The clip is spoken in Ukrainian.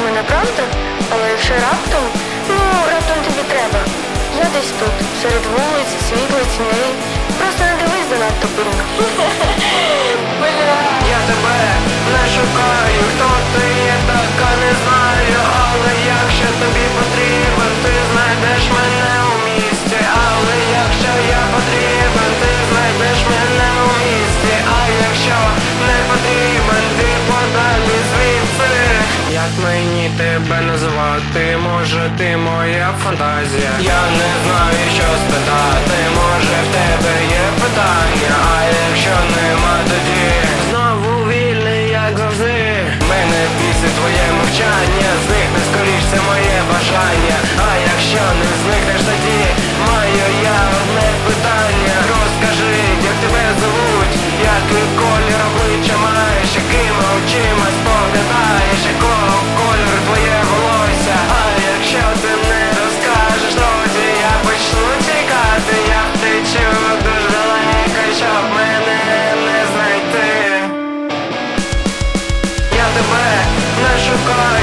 правда? Але якщо раптом, ну раптом тобі треба. Я десь тут, серед вулиць, світла, тіней. Просто не дивись занадто пильно. Бля. Мені тебе назвати, може ти моя фантазія? Я не знаю, що спитати, took our